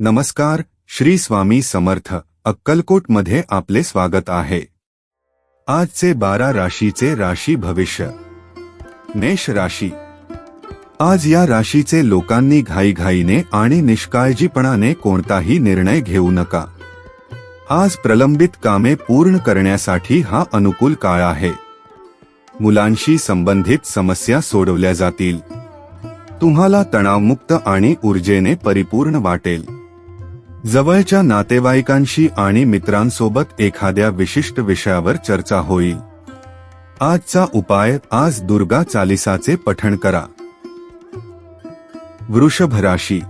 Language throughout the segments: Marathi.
नमस्कार श्री स्वामी समर्थ अक्कलकोटमध्ये आपले स्वागत आहे. आजचे बारा राशीचे राशी भविष्य. मेष राशी. आज या राशीचे लोकांनी घाईघाईने आणि निष्काळजीपणाने कोणताही निर्णय घेऊ नका. आज प्रलंबित कामे पूर्ण करण्यासाठी हा अनुकूल काळ आहे. मुलांशी संबंधित समस्या सोडवल्या जातील. तुम्हाला तणावमुक्त आणि ऊर्जेने परिपूर्ण वाटेल. जवळच्या नातेवाईकांशी आणि मित्रांसोबत एखाद्या विशिष्ट विषयावर चर्चा होईल. आजचा उपाय आज दुर्गा चालिसाचे पठण करा. वृषभ राशी.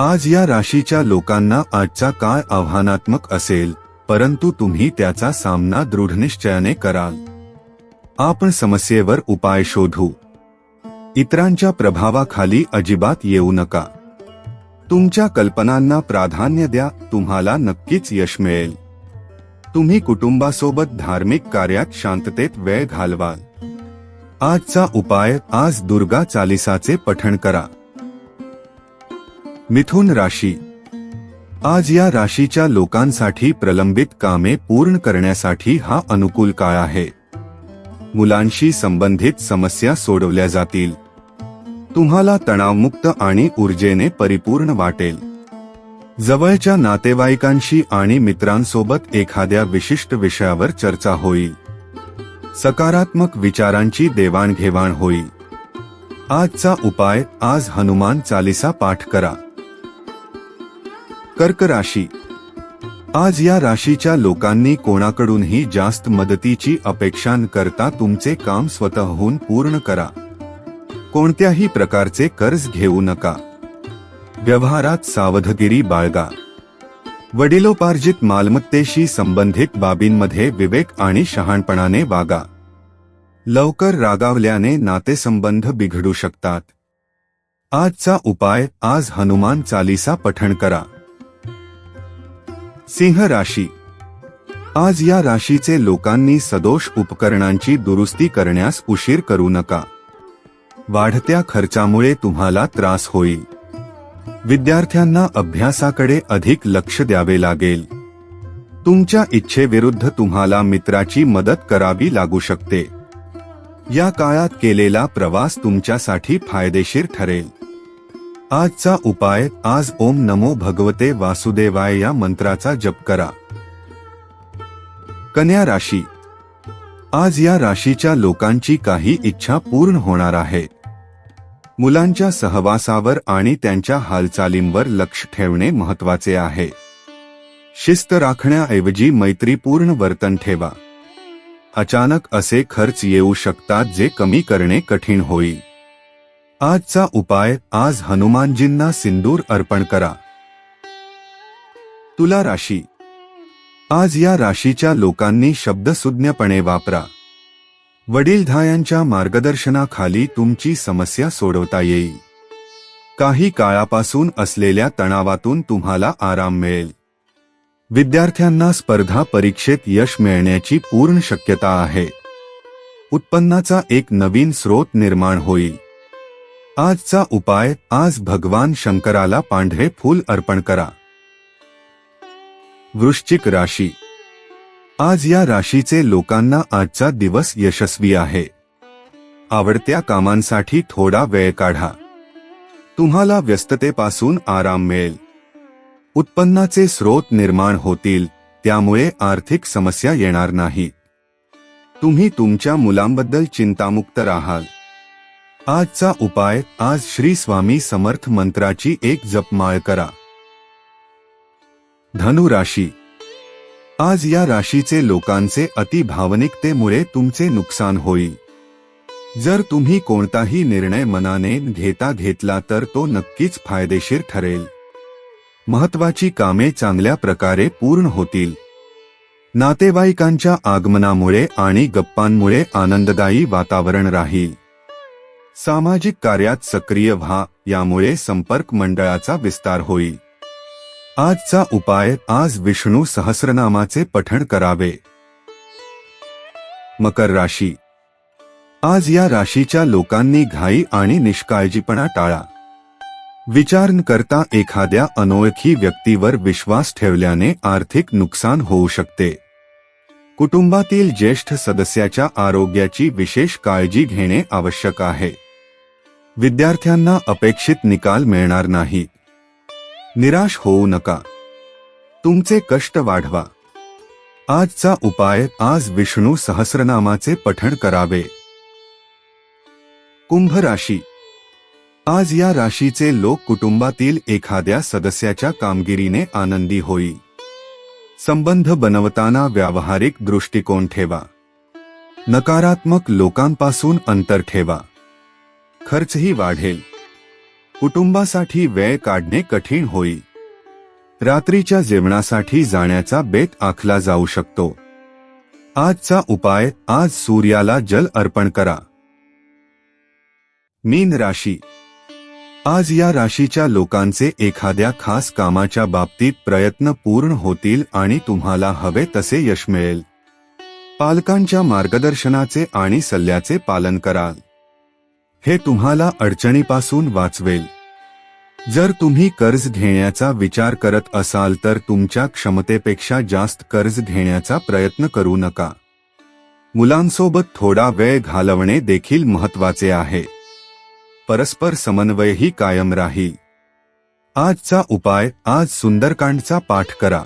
आज या राशीच्या लोकांना आजचा काळ आव्हानात्मक असेल परंतु तुम्ही त्याचा सामना दृढनिश्चयाने कराल. आपण समस्येवर उपाय शोधू. इतरांच्या प्रभावाखाली अजिबात येऊ नका. तुमच्या कल्पनांना प्राधान्य द्या तुम्हाला नक्कीच यश मिळेल. तुम्ही कुटुंबासोबत धार्मिक कार्यात शांततेत वेळ घालवाल. आजचा उपाय आज दुर्गा चालिसाचे पठण करा. मिथुन राशी. आज या राशीच्या लोकांसाठी प्रलंबित कामे पूर्ण करण्यासाठी हा अनुकूल काळ आहे. मुलांशी संबंधित समस्या सोडवल्या जातील. तुम्हाला तणावमुक्त आणि ऊर्जेने परिपूर्ण वाटेल. जवळच्या नातेवाईकांशी आणि मित्रांसोबत एखाद्या विशिष्ट विषयावर चर्चा होईल. सकारात्मक विचारांची देवाणघेवाण होईल. आजचा उपाय आज हनुमान चालिसा पाठ करा. कर्क राशी. आज या राशीच्या लोकांनी कोणाकडूनही जास्त मदतीची अपेक्षा न करता तुमचे काम स्वतःहून पूर्ण करा. कोणत्याही प्रकारचे कर्ज घेऊ नका. व्यवहारात सावधगिरी बाळगा. वडिलोपार्जित मालमत्तेशी संबंधित बाबींमध्ये विवेक आणि शहाणपणाने वागा. लवकर रागावल्याने नातेसंबंध बिघडू शकतात. आजचा उपाय आज हनुमान चालीसा पठण करा. सिंह राशी. आज या राशीचे लोकांनी सदोष उपकरणांची दुरुस्ती करण्यास उशीर करू नका. वाढत्या खर्चामुळे तुम्हाला त्रास होईल. विद्यार्थ्यांना अभ्यासाकडे अधिक लक्ष द्यावे लागेल. तुमच्या इच्छेविरुद्ध तुम्हाला मित्राची मदत करावी लागू शकते. या काळात केलेला प्रवास तुमच्यासाठी फायदेशीर ठरेल. आजचा उपाय आज ओम नमो भगवते वासुदेवाय या मंत्राचा जप करा. कन्या राशी. आज या राशीच्या लोकांची काही इच्छा पूर्ण होणार आहे. मुलांच्या सहवासावर आणि त्यांच्या हालचालींवर लक्ष ठेवणे महत्त्वाचे आहे. शिस्त राखण्याऐवजी मैत्रीपूर्ण वर्तन ठेवा. अचानक असे खर्च येऊ शकतात जे कमी करणे कठीण होईल. आजचा उपाय आज हनुमानजींना सिंदूर अर्पण करा. तुला राशी. आज या राशीच्या लोकांनी शब्दसुज्ञपणे वापरा. वडीलधायांच्या मार्गदर्शनाखाली तुमची समस्या सोडवता येईल. काही काळापासून असलेल्या तणावातून तुम्हाला आराम मिळेल. विद्यार्थ्यांना स्पर्धा परीक्षेत यश मिळण्याची पूर्ण शक्यता आहे. उत्पन्नाचा एक नवीन स्रोत निर्माण होईल. आजचा उपाय आज भगवान शंकराला पांढरे फूल अर्पण करा. वृश्चिक राशी आज या राशीचे लोकांना आजचा दिवस यशस्वी आहे. आवडत्या कामांसाठी थोडा वेळ काढा. तुम्हाला व्यस्ततेपासून आराम मिळेल. उत्पन्नाचे स्रोत निर्माण होतील त्यामुळे आर्थिक समस्या येणार नाही. तुम्ही तुमच्या मुलांबद्दल चिंतामुक्त राहाल. आजचा उपाय आज श्री स्वामी समर्थ मंत्राची एक जपमाळ करा. धनु राशी आज या राशीचे लोकांचे अति भावनिकतेमुळे तुमचे नुकसान होईल. जर तुम्ही कोणताही निर्णय मनाने घेता घेतला तर तो नक्कीच फायदेशीर ठरेल. महत्वाची कामे चांगल्या प्रकारे पूर्ण होतील. नातेवाईकांच्या आगमनामुळे आणि गप्पांमुळे आनंददायी वातावरण राहील. सामाजिक कार्यात सक्रिय व्हा यामुळे संपर्क मंडळाचा विस्तार होईल. आजचा उपाय आज विष्णू सहस्रनामाचे पठण करावे. मकर राशी. आज या राशीच्या लोकांनी घाई आणि निष्काळजीपणा टाळा. विचार न करता एखाद्या अनोळखी व्यक्तीवर विश्वास ठेवल्याने आर्थिक नुकसान होऊ शकते. कुटुंबातील ज्येष्ठ सदस्याच्या आरोग्याची विशेष काळजी घेणे आवश्यक आहे. विद्यार्थ्यांना अपेक्षित निकाल मिळणार नाही. निराश होऊ नका. तुमचे कष्ट वाढवा. आजचा उपाय आज विष्णू सहस्रनामाचे पठण करावे. कुंभ राशी आज या राशीचे लोक कुटुंबातील एखाद्या सदस्याच्या कामगिरीने आनंदी होई. संबंध बनवताना व्यावहारिक दृष्टिकोन ठेवा. नकारात्मक लोकांपासून अंतर ठेवा. खर्चही वाढेल. कुटुंबासाठी वेळ काढणे कठीण होईल रात्रीच्या जेवणासाठी जाण्याचा बेत आखला जाऊ शकतो. आजचा उपाय आज सूर्याला जल अर्पण करा. मीन राशी. आज या राशीच्या लोकांचे एखाद्या खास कामाच्या बाबतीत प्रयत्न पूर्ण होतील आणि तुम्हाला हवे तसे यश मिळेल. पालकांच्या मार्गदर्शनाचे आणि सल्ल्याचे पालन कराल. हे तुम्हाला अडचणीपासून वाचवेल. जर तुम्ही कर्ज घेण्याचा विचार करत असाल तर तुमच्या क्षमतेपेक्षा जास्त कर्ज घेण्याचा प्रयत्न करू नका. मुलांसोबत थोडा वेळ घालवणे देखील महत्त्वाचे आहे. परस्पर समन्वयही कायम राहील. आजचा उपाय आज सुंदरकांडचा पाठ करा.